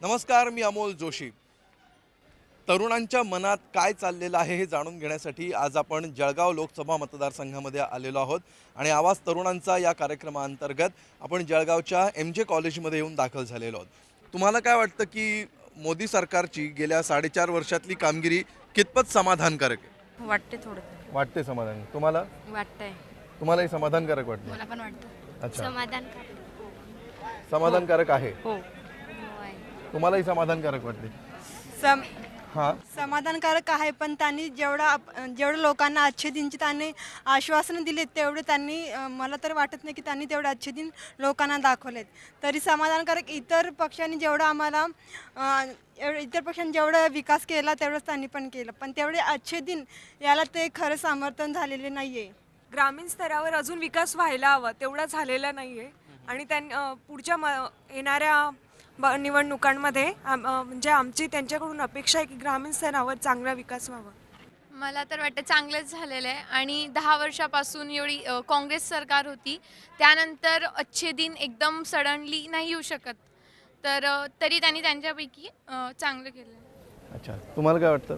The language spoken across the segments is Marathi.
नमस्कार मी अमोल जोशी. तरुणांच्या मनात काय चाललेलं आहे हे जाणून घेण्यासाठी आज आपण जळगाव लोकसभा मतदारसंघामध्ये आलेलो आहोत आणि आवाज तरुणांचा या कार्यक्रमाअंतर्गत आपण जळगावच्या एम जे कॉलेजमध्ये येऊन दाखल झालेलो आहोत. तुम्हाला काय वाटतं की मोदी सरकारची गेल्या साडेचार वर्षातली कामगिरी कितपत समाधानकारक आहे? वाटते थोडं वाटते समाधान. तुम्हाला? वाटतंय. तुम्हालाही समाधानकारक वाटतं? मला पण वाटतं. अच्छा. समाधान समाधानकारक आहे. हो. तुम्हालाही समाधानकारक वाटते. सम हां? समाधानकारक आहे पण त्यांनी जेवढा आप- जेवढं लोकांना अच्छे दिनची त्यांनी आश्वासनं दिलेत तेवढे त्यांनी अं, मला तर वाटत नाही की त्यांनी तेवढे अच्छे दिन लोकांना दाखवलेत. तरी समाधानकारक इतर पक्षांनी जेवढं आम्हाला अं, इतर पक्षांनी जेवढं विकास केला तेवढंच त्यांनी पण केलं. पण तेवढे अच्छे दिन याला ते खरं समर्थन झालेले नाही आहे ग्रामीण स्तरावर अजून विकास व्हायला हवा तेवढा झालेला नाही आहे आणि त्यां अ, पुढच्या म येणाऱ्या ब- निवडणुकांमध्ये आम- अ, म्हणजे आमची त्यांच्याकडून अपेक्षा आहे की ग्रामीण स्तरावर चांगला विकास व्हावा. मला तर वाटतं चांगलंच झालेलं आहे आणि दहा वर्षापासून एवढी अ, काँग्रेस सरकार होती. त्यानंतर अच्छे दिन एकदम सडनली नाही येऊ शकत. तर अ, तरी त्यांनी त्यांच्यापैकी अ, चांगलं केलं. आहे अच्छा तुम्हाला काय वाटतं?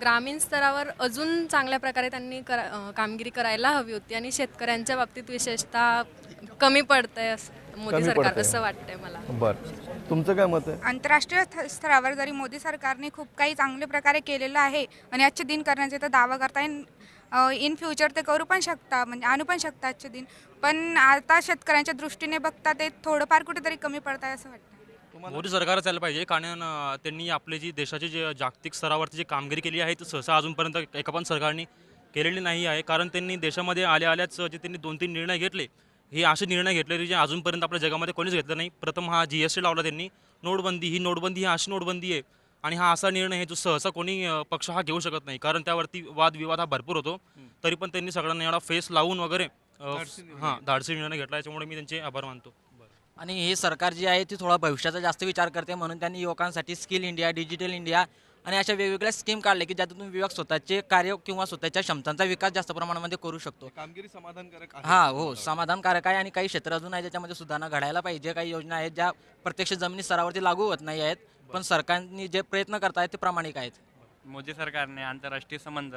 ग्रामीण स्तरावर अजून चांगल्या प्रकारे त्यांनी करा अ, कामगिरी करायला हवी होती आणि शेतकऱ्यांच्या बाबतीत विशेषतः कमी पडतंय असं. मोदी कमी सरकार. असं वाटतंय मला? बरं. तुमचं काय मत आहे? आंतरराष्ट्रीय स्तरावर जरी मोदी सरकारने खूप काही चांगल्या प्रकारे केलेलं आहे आणि आजचे दिन करण्याचे तर दावा करता येईल इन फ्युचर ते करू पण शकता म्हणजे आणू पण शकता आजचे दिन. पण आता शेतकऱ्यांच्या दृष्टीने बघता ते थोडंफार कुठेतरी कमी पडत आहे असं वाटतं मोदी सरकारच यायला पाहिजे कारण अं, त्यांनी आपली जी देशाची जे जागतिक स्तरावरती जी कामगिरी केली आहे ती सहसा अजूनपर्यंत एका पण सरकारने केलेली नाही आहे. कारण त्यांनी देशामध्ये आल्या आल्याच जे त्यांनी दोन तीन निर्णय घेतले हे असे निर्णय घेतले जे अजूनपर्यंत आपल्या जगामध्ये कोणीच घेतलं नाही. प्रथम हा जी एस टी लावला त्यांनी. नोटबंदी ही नोटबंदी ही अशी नोटबंदी आहे. आणि हा असा निर्णय आहे जो सहसा कोणी पक्ष हा घेऊ शकत नाही. कारण त्यावरती वादविवाद हा भरपूर होतो. तरी पण त्यांनी सगळ्यांना एवढा फेस लावून वगैरे हां धाडसी निर्णय घेतला. याच्यामुळे मी त्यांचे आभार मानतो. आणि ही सरकार जी आहे ती थोडा भविष्याचा जास्त विचार करते म्हणून त्यांनी युवकांसाठी स्किल इंडिया डिजिटल इंडिया आणि अशा वेगवेगळ्या स्कीम काढल्या की ज्यातून युवक स्वतःचे कार्य किंवा स्वतःच्या क्षमतांचा विकास जास्त प्रमाणामध्ये करू शकतो. कामगिरी समाधानकारक आहे. हा हो समाधानकारक आहे आणि काही क्षेत्र अजून आहे ज्याच्यामध्ये सुधारणा घडायला पाहिजे. काही योजना आहेत ज्या प्रत्यक्ष जमिनी स्तरावरती लागू होत नाही आहेत पण सरकारने जे प्रयत्न करतायत ते प्रामाणिक आहेत. मोदी सरकारने आंतरराष्ट्रीय संबंध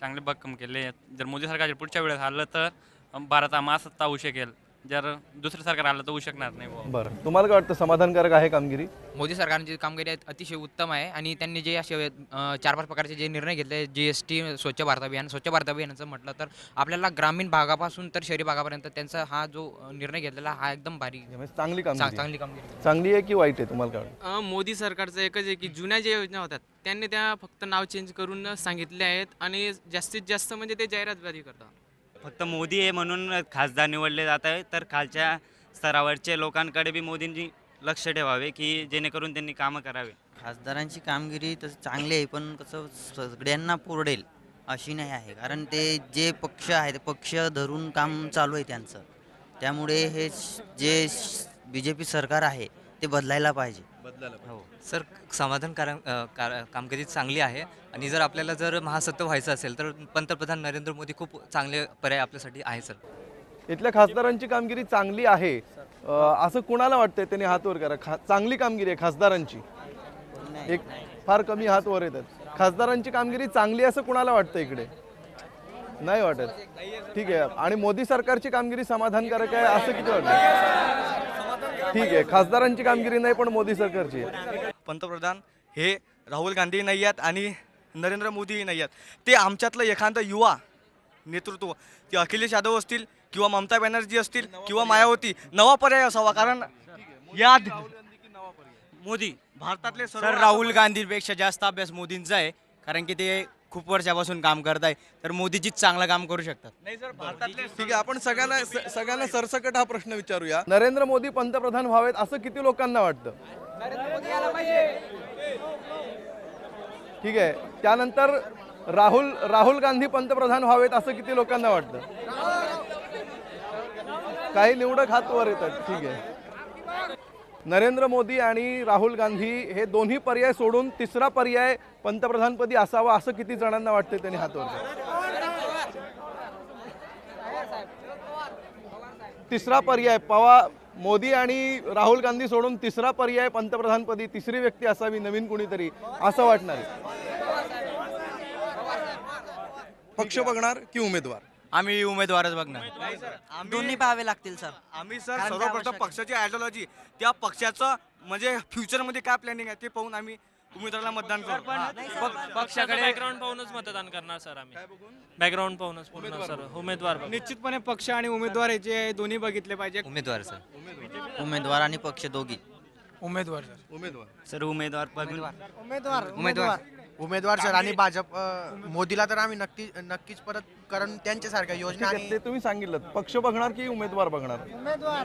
चांगले भक्कम केले जर मोदी सरकार पुढच्या वेळेस आलं तर भारत हा महासत्ता होऊ शकेल. जर दुसरं सरकार आलं तर होऊ शकणार नाही बुवा. बरं. तुम्हाला काय वाटतं समाधानकारक आहे कामगिरी? मोदी सरकारने जी कामगिरी आहे अतिशय उत्तम आहे आणि त्यांनी जे असे अ, चार पाच प्रकारचे जे निर्णय घेतले जी एस टी स्वच्छ भारत अभियान स्वच्छ भारत अभियानाचं म्हटलं तर आपल्याला ग्रामीण भागापासून तर शहरी भागापर्यंत त्यांचा हा जो अ, निर्णय घेतलेला हा एकदम भारी. म्हणजे चांगली चा- कामगिरी. चांगली कामगिरी. चांगली आहे की वाईट आहे तुम्हाला काय वाटतं? मोदी सरकारचं एकच आहे की जुन्या ज्या योजना होतात त्यांनी त्या फक्त नाव चेंज करून सांगितले आहेत आणि जास्तीत जास्त म्हणजे ते जाहिरातबाजी करतात. फक्त मोदी आहे म्हणून खासदार निवडले जात आहे तर खालच्या स्तरावरच्या लोकांकडे बी मोदींनी लक्ष ठेवावे की जेणेकरून त्यांनी कामं करावे. खासदारांची कामगिरी तसं चांगली आहे पण कसं सगळ्यांना पुरडेल अशी नाही आहे. कारण ते जे पक्ष आहेत पक्ष धरून काम चालू आहे त्यांचं. त्यामुळे हे जे बी जे पी सरकार आहे ते बदलायला पाहिजे. हो. सर समाधानकारक कामगिरी चांगली आहे आणि जर आपल्याला जर महासत्व व्हायचं असेल तर पंतप्रधान नरेंद्र मोदी खूप चांगले पर्याय आपल्यासाठी आहे सर. इथल्या खासदारांची कामगिरी चांगली आहे. अं, असं कुणाला वाटतंय त्यांनी हात वर करा? खा चांगली कामगिरी आहे खासदारांची. एक फार कमी हात वर येतात. खासदारांची कामगिरी चांगली आहे असं कुणाला वाटतं इकडे? नाही वाटत. ठीक आहे. आणि मोदी सरकारची कामगिरी समाधानकारक आहे असं किती वाटतं ठीक आहे. खासदारांची कामगिरी नाही पण मोदी सरकारची आहे. पंतप्रधान हे राहुल गांधी नाही आहेत आणि नरेंद्र मोदीही नाही आहेत. ते आमच्यातलं एखादं युवा नेतृत्व ते अखिलेश यादव असतील किंवा ममता बॅनर्जी असतील किंवा मायावती नवा पर्याय असावा. कारण या मोदी भारतातले सर राहुल गांधीपेक्षा जास्त अभ्यास मोदींचा आहे कारण की ते खूप वर्षापासून काम करत आहे तर मोदीजीच चांगलं काम करू शकतात. नाही सर भारतातले ठीक आहे आपण सगळ्यांना स- सगळ्यांना सरसकट हा प्रश्न विचारूया नरेंद्र मोदी पंतप्रधान व्हावेत असं किती लोकांना वाटतं? ठीक आहे त्यानंतर राहुल राहुल गांधी पंतप्रधान व्हावेत असं किती लोकांना वाटतं? काही निवडक हात वर येतात ठीक आहे. नरेंद्र मोदी आणि राहुल गांधी हे दोन्ही पर्याय सोडून तिसरा पर्याय पंतप्रधानपदी असावा असं किती जणांना वाटतं त्यांनी हातवर? तिसरा पर्याय पवा मोदी आणि राहुल गांधी सोडून तिसरा पर्याय पंतप्रधानपदी तिसरी व्यक्ती असावी नवीन कुणीतरी असं वाटणार पक्ष बघणार की उमेदवार? आम्ही उमेदवारच बघणार. दोन्ही पाहावे लागतील सर. आम्ही सर सर्वप्रथम पक्षाची आयडिओलॉजी त्या पक्षाचं म्हणजे फ्युचरमध्ये काय प्लॅनिंग आहे ते पाहून आम्ही उमेदवाराला मतदान करू. पक्षाकडे बॅकग्राऊंड पाहूनच मतदान करणार सर आम्ही. बॅकग्राऊंड पाहूनच पूर्ण सर उमेदवार बघ. निश्चितपणे पक्ष आणि उमेदवार याचे दोन्ही बघितले पाहिजे. उमेदवार सर. उमेदवार. आणि पक्ष दोघी. उमेदवार सर. उमेदवार. सर उमेदवार. उमेदवार. उमेदवार. उमेदवार सर आणि भाजप अ, मोदीला तर आम्ही नक्की नक्कीच परत कारण त्यांच्यासारख्या योजना ठीक आहे, आणि ते तुम्ही सांगितलं. पक्ष बघणार की उमेदवार बघणार?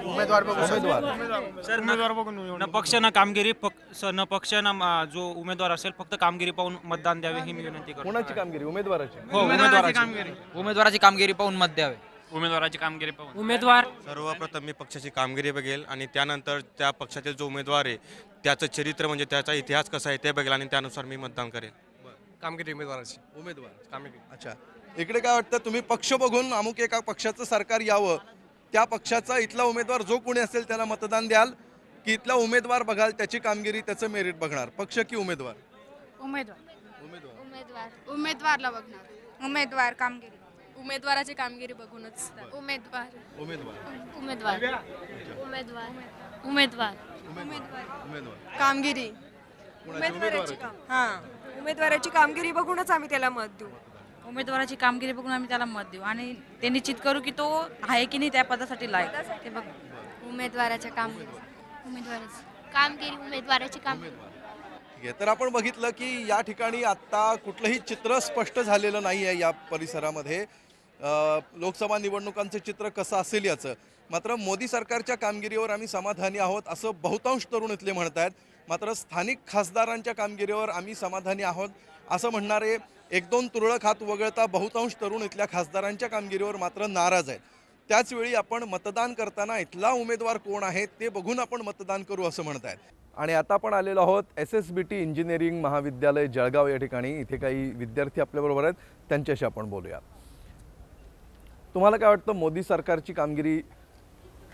उमेदवार. बघू सर. उमेदवार. सर न- न पक्ष ना कामगिरी स- न पक्ष ना मा- जो उमेदवार असेल फक्त कामगिरी पाहून मतदान द्यावे ही मी विनंती करतो. कोणाची कामगिरी? उमेदवाराची. हो उमेदवाराची उमेदवाराची कामगिरी पाहून मत द्यावे. उमेदवाराची कामगिरी पाहून. उमेदवार. सर्वप्रथम मी पक्षाची कामगिरी बघेल आणि त्यानंतर त्या पक्षातील जो उमेदवार आहे त्याचं चरित्र म्हणजे त्याचा इतिहास कसा आहे ते बघेल आणि त्यानुसार मी मतदान करेल. कामगिरी उमेदवाराची. उमेदवार. कामगिरी. अच्छा. इकडे काय वाटतं तुम्ही पक्ष बघून अमुक एका पक्षाचं सरकार यावं त्या पक्षाचा इथला उमेदवार जो कोणी असेल त्याला मतदान द्याल की इथला उमेदवार बघाल त्याची कामगिरी त्याचं मेरिट बघणार पक्ष की उमेदवार? उमेदवार. उमेदवार. उमेदवार. उमेदवारला बघणार. उमेदवार कामगिरी. उमेदवाराची कामगिरी बघूनच. उमेदवार. उमेदवार. उमेदवार. उमेदवार. उमेदवार. उमेदवार. कामगिरी. उमेदवाराची काम हां. उमेदवाराची कामगिरी बघूनच आम्ही त्याला मत देऊ. उमेदवाराची कामगिरी बघून आम्ही त्याला मत देऊ. आणि ते निश्चित करू की तो आहे की नाही त्या पदासाठी लायक. ते बघ. उमेदवाराच्या कामगिरी. उमेदवाराची कामगिरी उमेदवाराची कामगिरी. ठीक आहे तर आपण बघितलं की या ठिकाणी आत्ता कुठलंही चित्र स्पष्ट झालेलं नाही आहे या परिसरामध्ये. अ, लोकसभा निवडणुकांचं चित्र कसं असेल याचं? मात्र मोदी सरकारच्या कामगिरीवर आम्ही समाधानी आहोत असं बहुतांश तरुण इथले म्हणत आहेत मात्र स्थानिक खासदारांच्या कामगिरीवर आम्ही समाधानी आहोत. असं म्हणणारे एक दोन तुरळक हात वगळता बहुतांश तरुण इथल्या खासदारांच्या कामगिरीवर मात्र नाराज आहेत. त्याचवेळी आपण मतदान करताना इथला उमेदवार कोण आहे ते बघून आपण मतदान करू असं म्हणत आहेत आणि आता आपण आलेलो आहोत S S B T engineering महाविद्यालय जळगाव या ठिकाणी. इथे काही विद्यार्थी आपल्याबरोबर आहेत. त्यांच्याशी आपण बोलूया. तुम्हाला काय वाटतं मोदी सरकारची कामगिरी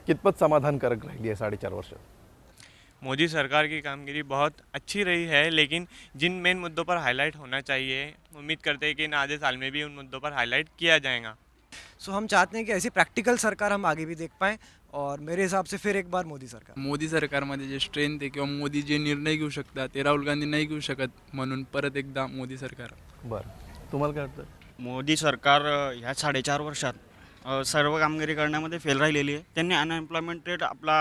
कितपत समाधानकारक राहिली आहे साडेचार वर्ष मोदी सरकार की कामगिरी बहुत अच्छी रही है लेकिन जिन मेन मुद्दों पर हाईलाइट होना चाहिए उम्मीद करते हैं कि इन आधे साल में भी उन मुद्दों पर हाईलाइट किया जाएगा। सो हम चाहते हैं कि ऐसी प्रैक्टिकल सरकार हम आगे भी देख पाएँ और मेरे हिसाब से फिर एक बार मोदी सरकार। मोदी सरकार सरकारमध्ये जे स्ट्रेंथ आहे किंवा मोदी जे निर्णय घेऊ शकतात ते राहुल गांधी नाही घेऊ शकत म्हणून परत एकदा मोदी सरकार. बरं. तुम्हाला काय वाटतं? मोदी सरकार ह्या साडेचार वर्षात अ, सर्व कामगिरी करण्यामध्ये फेल राहिलेली आहे. त्यांनी अनएम्प्लॉयमेंट रेट आपला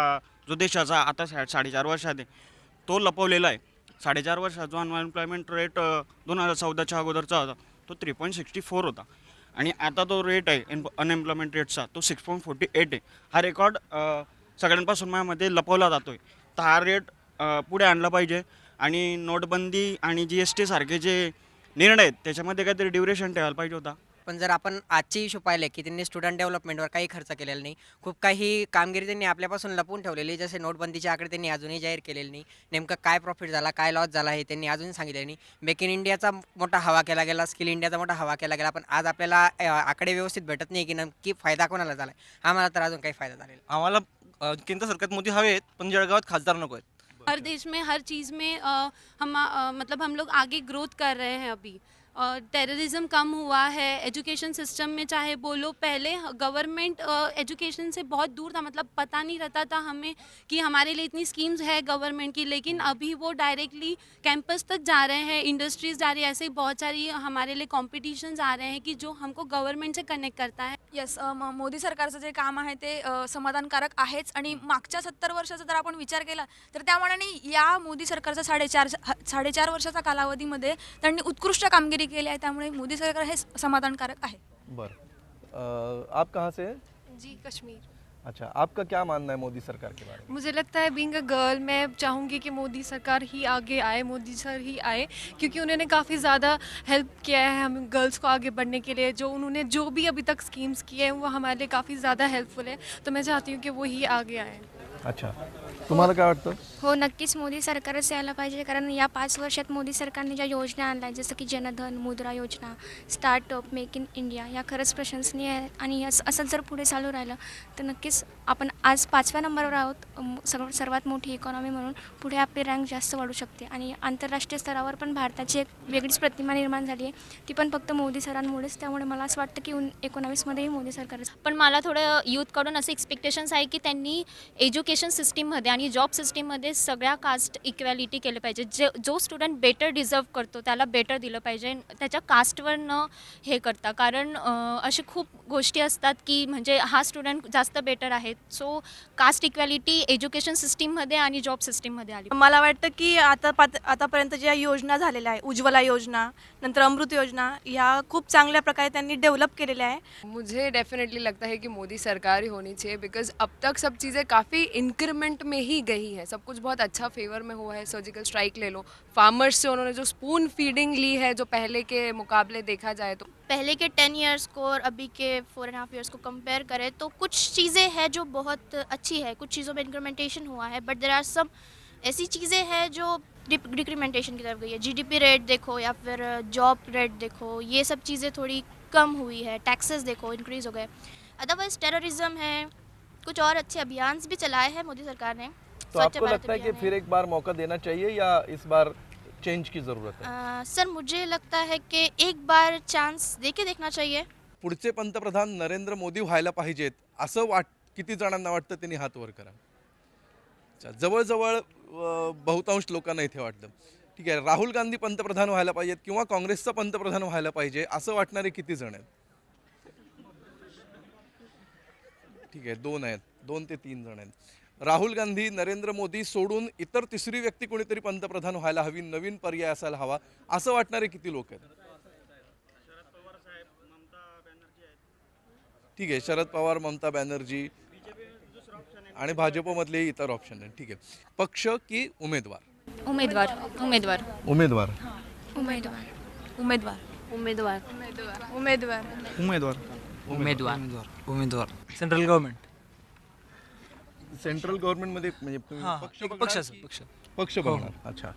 जो देशाचा आता सा साडेचार वर्षात आहे तो लपवलेला आहे. साडेचार वर्षात जो अनएम्प्लॉयमेंट रेट दोन हजार चौदाच्या अगोदरचा होता. तो थ्री पॉईंट सिक्स्टी फोर होता. आणि आता तो रेट आहे अनएम्प्लॉयमेंट रेटचा तो सिक्स पॉईंट फोर्टी एट आहे. हा रेकॉर्ड सगळ्यांपासून माझ्यामध्ये लपवला जातो आहे तर हा रेट पुढे आणला पाहिजे. आणि नोटबंदी आणि जी एस टीसारखे जे निर्णय आहेत त्याच्यामध्ये काहीतरी ड्युरेशन ठेवायला पाहिजे होता. पण जर आपण आजचे इशू पाहिले की त्यांनी स्टुडंट डेव्हलपमेंटवर काही खर्च केलेला नाही खूप काही कामगिरी त्यांनी आपल्यापासून लपवून ठेवलेली जसे नोटबंदीचे आकडे त्यांनी अजूनही जाहीर केलेले नाही. नेमकं काय प्रॉफिट झाला काय लॉस झाला हे त्यांनी अजून सांगितले नाही. मेक इन इंडियाचा मोठा हवा केला गेला स्किल इंडियाचा मोठा हवा केला गेला पण आज आपल्याला आकडे व्यवस्थित भेटत नाही की नक्की फायदा कोणाला झाला आम्हाला तर अजून काही फायदा झालेला आम्हाला केंद्र सरकारत मोदी हवे आहेत पण जळगावात खासदार नको आहेत. हर देश में हर चीज़ में अ, हम अ, मतलब हम लोग आगे ग्रोथ कर रहे हैं अभी. टेररिज्म कम हुआ है एजुकेशन सिस्टम में चाहे बोलो पहले गवर्नमेंट एजुकेशन से बहुत दूर था मतलब पता नहीं रहता था हमें कि हमारे लिए इतनी स्कीम्स है गवर्नमेंट की लेकिन अभी वो डायरेक्टली कैंपस तक जा रहे हैं इंडस्ट्रीज जा रही है ऐसे ही बहुत सारी हमारे लिए कॉम्पिटिशन्स आ रहे हैं कि जो हमको गवर्नमेंट से कनेक्ट करता है। येस मोदी सरकारचं जे काम आहे ते अ, समाधानकारक आहेच. आणि मागच्या सत्तर वर्षाचा जर आपण विचार केला तर त्या मानाने या मोदी सरकारचा साडेचार साडेचार वर्षाचा कालावधीमध्ये त्यांनी उत्कृष्ट कामगिरी केली आहे त्यामुळे मोदी सरकार हे समाधानकारक आहे. बरं. अ, आप कहाँ से हैं? जी कश्मीर. अच्छा आपका क्या मानना है मोदी सरकार के बारे में? मुझे लगता है बीइंग अ गर्ल मैं चाहूँगी कि मोदी सरकार ही आगे आए मोदी सर ही आए क्योंकि उन्होंने काफ़ी ज़्यादा हेल्प किया है हम गर्ल्स को आगे बढ़ने के लिए। जो उन्होंने जो भी अभी तक स्कीम्स किए हैं वो हमारे लिए काफ़ी ज़्यादा हेल्पफुल है। तो मैं चाहती हूँ कि वो ही आगे आए। अच्छा तुम्हाला काय वाटतं? हो नक्कीच मोदी सरकारच यायला पाहिजे. कारण या पाच वर्षात मोदी सरकारने ज्या योजना आणल्या आहेत, जसं की जनधन मुद्रा योजना स्टार्टअप मेक इन इंडिया या खरंच प्रशंसनीय आहेत आणि असं असं जर पुढे चालू राहिलं तर नक्कीच आपण आज पाचव्या नंबरवर आहोत. सर्व सर्वात मोठी इकॉनॉमी म्हणून पुढे आपली रँक जास्त वाढू शकते. आणि आंतरराष्ट्रीय स्तरावर पण भारताची एक वेगळीच प्रतिमा निर्माण झाली आहे. ती पण फक्त मोदी सरांमुळेच. त्यामुळे मला असं वाटतं की एकोणावीसमध्येही मोदी सरकारच पण मला थोडं यूथकडून असे एक्सपेक्टेशन्स आहे की त्यांनी एज्युकेशन सिस्टीममध्ये आणि जॉब सिस्टीममध्ये सगळ्या कास्ट इक्वॅलिटी केलं पाहिजे. जे जो स्टुडंट बेटर डिझर्व करतो त्याला बेटर दिलं पाहिजे. त्याच्या कास्टवर न हे करता. कारण असे खूप गोष्टी असतात की म्हणजे हा स्टुडंट जास्त बेटर आहे. सो कास्ट इक्वॅलिटी एज्युकेशन सिस्टीममध्ये आणि जॉब सिस्टीममध्ये आली. मला वाटतं की आता पात आतापर्यंत ज्या योजना झालेल्या आहे उज्ज्वला योजना नंतर अमृत योजना ह्या खूप चांगल्या प्रकारे त्यांनी डेव्हलप केलेल्या आहे मुझे डेफिनेटली लगता है कि मोदी सरकार ही होनी चाहिए बिकॉज अब तक सब चीज़ें काफ़ी इंक्रीमेंट में ही गई है। सब कुछ बहुत अच्छा फेवर में हुआ है। सर्जिकल स्ट्राइक ले लो। फार्मर्स से उन्होंने जो स्पून फीडिंग ली है, जो पहले के मुकाबले देखा जाए तो। पहले के टेन ईयर्स को और अभी के फोर एंड हाफ़ ईयर्स को कंपेयर करें तो कुछ चीज़ें हैं जो बहुत अच्छी है। कुछ चीज़ों में इंक्रीमेंटेशन हुआ है बट देर आर सम ऐसी चीज़ें हैं जो डिक्रीमेंटेशन की तरफ़ गई है। जीडीपी रेट देखो या फिर जॉब रेट देखो, ये सब चीज़ें थोड़ी कम हुई है। टैक्सेस देखो इंक्रीज़ हो गए। अदरवाइज़ टेररिज्म है। कुछ और अच्छे अभियान भी चलाए हैं मोदी सरकार ने। तो आपको लगता है कि फिर एक बार मौका देना चाहिए या इस बार चेंज की ज़रूरत है? अ, सर मुझे लगता है कि एक बार चांस दे के देखना चाहिए। पुढचे पंतप्रधान नरेंद्र मोदी व्हायला पाहिजेत असं वाट किती जणांना वाटतं त्यांनी हात वर करा जवळजवळ बहुतांश लोकांना इथे वाटतं. ठीक आहे राहुल गांधी पंतप्रधान व्हायला पाहिजेत किंवा काँग्रेसचा पंतप्रधान व्हायला पाहिजे असं वाटणारे किती जण आहेत? ठीक आहे दोन आहेत दोन ते तीन जण आहेत. राहुल गांधी नरेंद्र मोदी सोडून इतर तिसरी व्यक्ती कोणीतरी पंतप्रधान व्हायला हवी नवीन पर्याय असायला हवा असं वाटणारे किती लोक आहेत? ठीक आहे शरद पवार ममता बॅनर्जी आणि भाजपमधले इतर ऑप्शन आहेत. ठीक आहे. पक्ष की उमेदवार? उमेदवार उमेदवार. उमेदवार. उमेदवार. उमेदवार. उमेदवार. उमेदवार. उमेदवार. उमेदवार. उमेदवार. Central government. सेंट्रल गव्हर्नमेंटमध्ये म्हणजे तुम्ही हां, पक्ष बघणार? पक्षाचं, पक्ष. पक्ष हो. बघणार. अच्छा.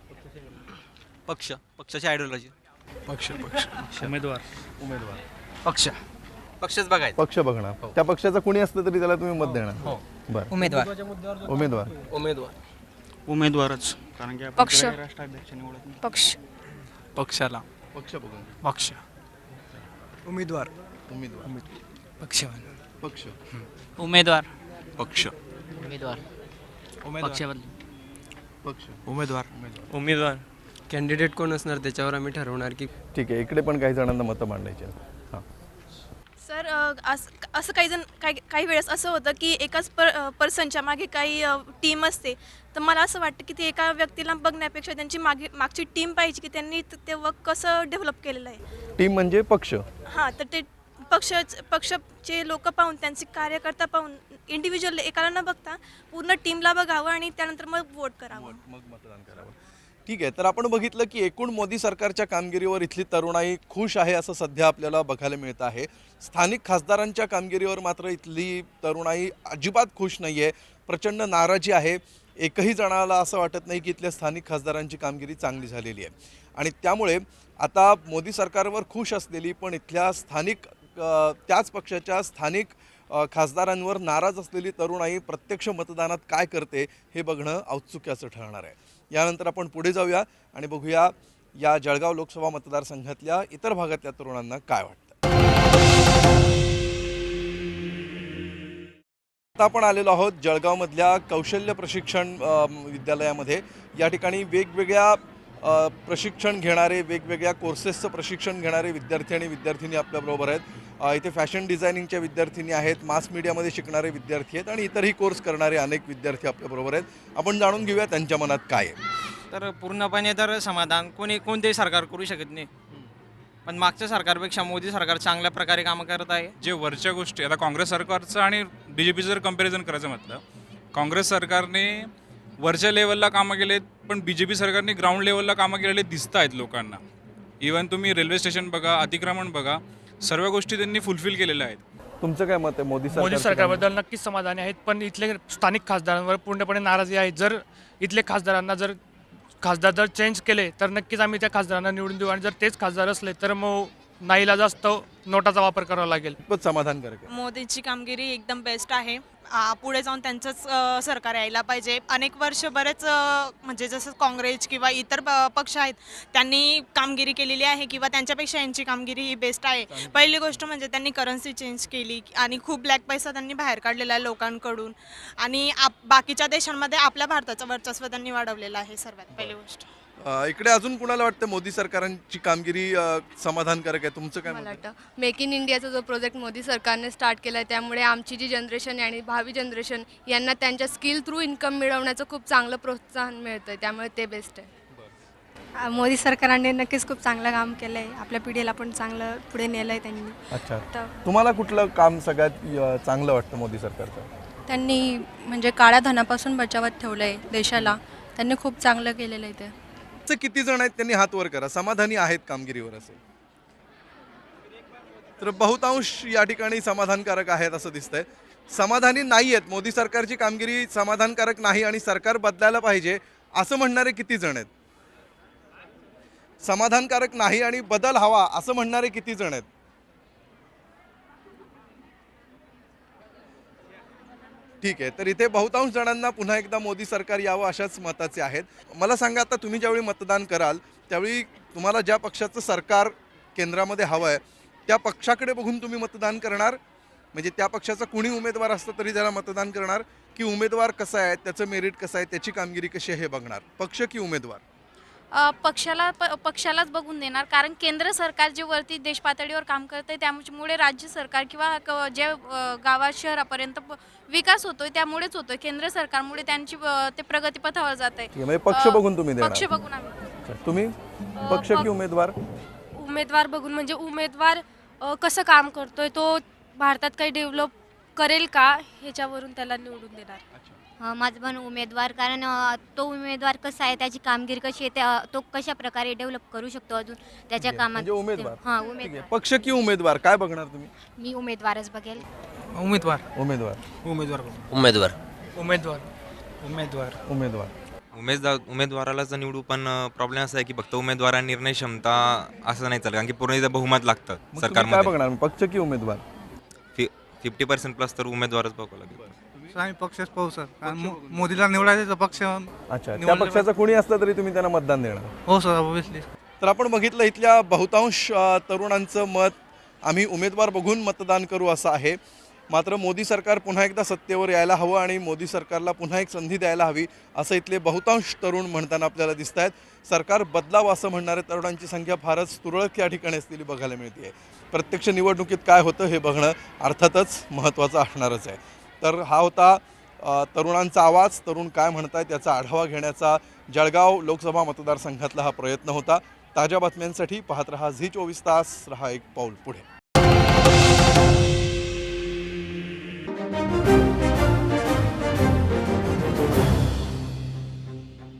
पक्ष पक्षाची आयडिओलॉजी पक्ष पक्ष. उमेदवार. उमेदवार. पक्ष. पक्षच बघायचं. पक्ष बघणार. त्या पक्षाचा कोणी असलं तरी त्याला तुम्ही मत देणार. हो. बरं. उमेदवार. उमेदवार. उमेदवार. उमेदवारच. कारण की आपण पक्ष. राष्ट्राध्यक्ष निवडत नाही. पक्ष. पक्षाला. पक्ष बघून. पक्ष. उमेदवार. उमेदवार. पक्ष पक्ष. उमेदवार. पक्ष. उमेदवार. उमेदवार. पक्ष. उमेदवार. उमेदवार. कॅन्डिडेट कोण असणार त्याच्यावर आम्ही ठरवणार की ठीक आहे इकडे पण काही जणांना मतं मांडायची. हां. सर असं असं काही जण काही काही वेळेस असं होतं की एकाच पर पर्सनच्या मागे काही टीम असते. तर मला असं वाटतं की ते एका व्यक्तीला बघण्यापेक्षा त्यांची मागे मागची टीम पाहिजे की त्यांनी त- ते वर्क कसं डेव्हलप केलेलं आहे. टीम म्हणजे पक्ष. हां तर ते पक्ष पक्षाचे लोक पाहून त्यांचे कार्यकर्ता पाहून इंडिव्हिज्युअल एकाला न बघता पूर्ण टीमला बघावं आणि त्यानंतर मग वोट करावं. मग मतदान करावं. ठीक आहे तर आपण बघितलं की एकूण मोदी सरकारच्या कामगिरीवर इथली तरुणाई खुश आहे असं सध्या आपल्याला बघायला मिळत आहे. स्थानिक खासदारांच्या कामगिरीवर मात्र इथली तरुणाई अजिबात खुश नाही आहे प्रचंड नाराजी आहे. एकही जणाला असं वाटत नाही की इथल्या स्थानिक खासदारांची कामगिरी चांगली झालेली आहे. आणि त्यामुळे आता मोदी सरकारवर खुश असलेली पण इथल्या स्थानिक त्याच पक्षाच्या स्थानिक खासदारांवर नाराज असलेली तरुणाई प्रत्यक्ष मतदानात काय करते हे बघणं औत्सुक्याचं ठरणार आहे. यानंतर आपण पुढे जाऊया आणि बघूया या जळगाव लोकसभा मतदारसंघातल्या इतर भागातल्या तरुणांना काय वाटतं. आता आपण आलेलो आहोत जळगावमधल्या कौशल्य प्रशिक्षण विद्यालयामध्ये. या ठिकाणी वेगवेगळ्या प्रशिक्षण घेणारे वेगवेगळ्या कोर्सेसचं प्रशिक्षण घेणारे विद्यार्थी आणि विद्यार्थिनी आपल्याबरोबर आहेत. इथे फॅशन डिझायनिंगच्या विद्यार्थिनी आहेत मास मीडियामध्ये शिकणारे विद्यार्थी आहेत आणि इतरही कोर्स करणारे अनेक विद्यार्थी आपल्याबरोबर आहेत. आपण जाणून घेऊया त्यांच्या मनात काय आहे. तर पूर्णपणे तर समाधान. कोणी कोणतेही सरकार करू शकत नाही. पण मागच्या सरकारपेक्षा मोदी सरकार चांगल्या प्रकारे कामं करत आहे. जे वरच्या गोष्टी आता काँग्रेस सरकारचं आणि बी जे पीचं जर कंपॅरिझन करायचं म्हटलं काँग्रेस सरकारने वरच्या लेवलला कामं केलेत पण बी जे पी सरकारने ग्राउंड लेवलला कामं केलेले दिसत आहेत लोकांना. इवन तुम्ही रेल्वे स्टेशन बघा अतिक्रमण बघा सर्व गोष्टी त्यांनी फुलफिल केलेल्या आहेत. तुमचं काय मत आहे? मोदी सरकार मोदी सरकारबद्दल नक्कीच समाधानी आहेत पण इथले स्थानिक खासदारांवर पूर्णपणे नाराजी आहे. जर इथले खासदारांना जर खासदार जर चेंज केले तर नक्कीच आम्ही त्या खासदारांना निवडून देऊ. आणि जर तेच खासदार असले तर मग नाईला जास्त नोटाचा वापर करावा लागेल. समाधानकारक आहे. मोदींची कामगिरी एकदम बेस्ट आहे. आ, पुढे जाऊन त्यांचंच अ, सरकार यायला पाहिजे. अनेक वर्ष बरेच अ, म्हणजे जसं काँग्रेस किंवा इतर प- पक्ष आहेत त्यांनी कामगिरी केलेली आहे किंवा त्यांच्यापेक्षा यांची कामगिरी ही बेस्ट आहे. पहिली गोष्ट म्हणजे त्यांनी करन्सी चेंज केली आणि खूप ब्लॅक पैसा त्यांनी बाहेर काढलेला आहे लोकांकडून. आणि आप बाकीच्या देशांमध्ये आपल्या भारताचं वर्चस्व त्यांनी वाढवलेलं आहे सर्वात पहिली गोष्ट. इकडे अजून कुणाला वाटतं मोदी सरकारांची कामगिरी अ, समाधानकारक आहे? तुमचं काय मत मला आहे? वाटतं मेक इन इंडियाचा जो प्रोजेक्ट मोदी सरकारने स्टार्ट केला आहे त्यामुळे आमची जी जनरेशन आहे आणि भावी जनरेशन यांना त्यांच्या स्किल थ्रू इन्कम मिळवण्याचं खूप चांगलं प्रोत्साहन मिळतं आहे त्यामुळे ते बेस्ट आहे. मोदी सरकारने नक्कीच खूप चांगलं काम केलं आहे आपल्या पिढीला पण चांगलं पुढे नेलं आहे त्यांनी. अच्छा. तर तुम्हाला कुठलं काम सगळ्यात अ, चांगलं वाटतं मोदी सरकारचं? त्यांनी म्हणजे काळ्या धनापासून बचावत ठेवलं आहे देशाला. त्यांनी खूप चांगलं केलेलं आहे ते. चे किती जण आहेत त्यांनी हात वर करा. समाधानी आहेत कामगिरीवर असे. तर बहुतांश या ठिकाणी समाधानकारक आहेत असं दिसतंय. समाधानी नाही आहेत. मोदी सरकारची कामगिरी समाधानकारक नाही आणि सरकार बदलायला पाहिजे असं म्हणणारे किती जण आहेत? समाधानकारक नाही आणि बदल हवा असं म्हणणारे किती जण आहेत? ठीक आहे. तर इथे बहुतांश जणांना पुन्हा एकदा मोदी सरकार यावं अशाच मताचे आहेत. मला सांगा आता तुम्ही ज्यावेळी मतदान कराल त्यावेळी तुम्हाला ज्या पक्षाचं सरकार केंद्रामध्ये हवं आहे त्या पक्षाकडे बघून तुम्ही मतदान करणार? म्हणजे त्या पक्षाचा कुणी उमेदवार असतं तरी त्याला मतदान करणार? की उमेदवार कसा आहे त्याचं मेरिट कसं आहे त्याची कामगिरी कशी आहे हे बघणार? पक्ष की उमेदवार? अ, पक्षाला प पक्षालाच बघून देणार. कारण केंद्र सरकार जे वरती देश पातळीवर काम करते त्यामुळे राज्य सरकार किंवा क- जे अ, गावात शहरापर्यंत प- विकास होतोय त्यामुळेच होतोय. केंद्र सरकारमुळे त्यांची अ, ते प्रगतीपथावर जात आहे ठीक आहे, म्हणजे पक्ष बघून तुम्ही देणार. पक्ष बघून आम्ही. अच्छा, तुम्ही? पक्ष की उमेदवार? उमेदवार बघून म्हणजे उमेदवार अ, कसं काम करतोय तो भारतात काही डेव्हलप करेल का ह्याच्यावरून त्याला निवडून देणार. माझं पण उमेदवार कारण तो उमेदवार कसा आहे त्याची कामगिरी कशी आहे त्या तो कशा प्रकारे डेव्हलप करू शकतो अजून त्याच्या कामात? म्हणजे उमेदवार हां ठीक उमेदवार. पक्ष की उमेदवार काय बघणार तुम्ही? मी उमेदवारच बघेल. उमेदवार. उमेदवार. उमेदवार उमेदवार. उमेदवार. उमेदवार. उमेदवार. उमेदवार उमेदवारालाच निवडू पण प्रॉब्लेम असा आहे की फक्त उमेदवारा निर्णय क्षमता असं नाही चालत कारण की पूर्ण बहुमत लागतं मग तुम्ही काय सरकारमध्ये. बघणार? पक्ष की उमेदवार. फिफ्टी पर्सेंट प्लस तर उमेदवारच बघावं लागेल. आम्ही पक्षच पाहू सर. कारण मो- मोदीला निवडायचं पक्ष अच्छा त्या पक्षाचा कोणी असलं तरी तुम्ही त्यांना मतदान देणार. हो सर ऑब्विसली तर आपण बघितलं इथल्या बहुतांश अ, तरुणांचं मत आम्ही उमेदवार बघून मतदान करू असं आहे. मात्र मोदी सरकार पुन्हा एकदा सत्तेवर यायला हवं आणि मोदी सरकारला पुन्हा एक संधी द्यायला हवी असं इथले बहुतांश तरुण म्हणताना आपल्याला दिसत आहेत सरकार बदलावं असं म्हणणाऱ्या तरुणांची संख्या फारच तुरळक या ठिकाणी असलेली बघायला मिळते प्रत्यक्ष निवडणुकीत काय होतं हे बघणं अर्थातच महत्त्वाचं असणारच आहे. तर हा होता तरुणांचा आवाज. तरुण काय म्हणतायत याचा आढावा घेण्याचा जळगाव लोकसभा मतदारसंघातला हा प्रयत्न होता. ताज्या बातम्यांसाठी पाहत रहा झी चोवीस तास. रहा एक पाऊल पुढे.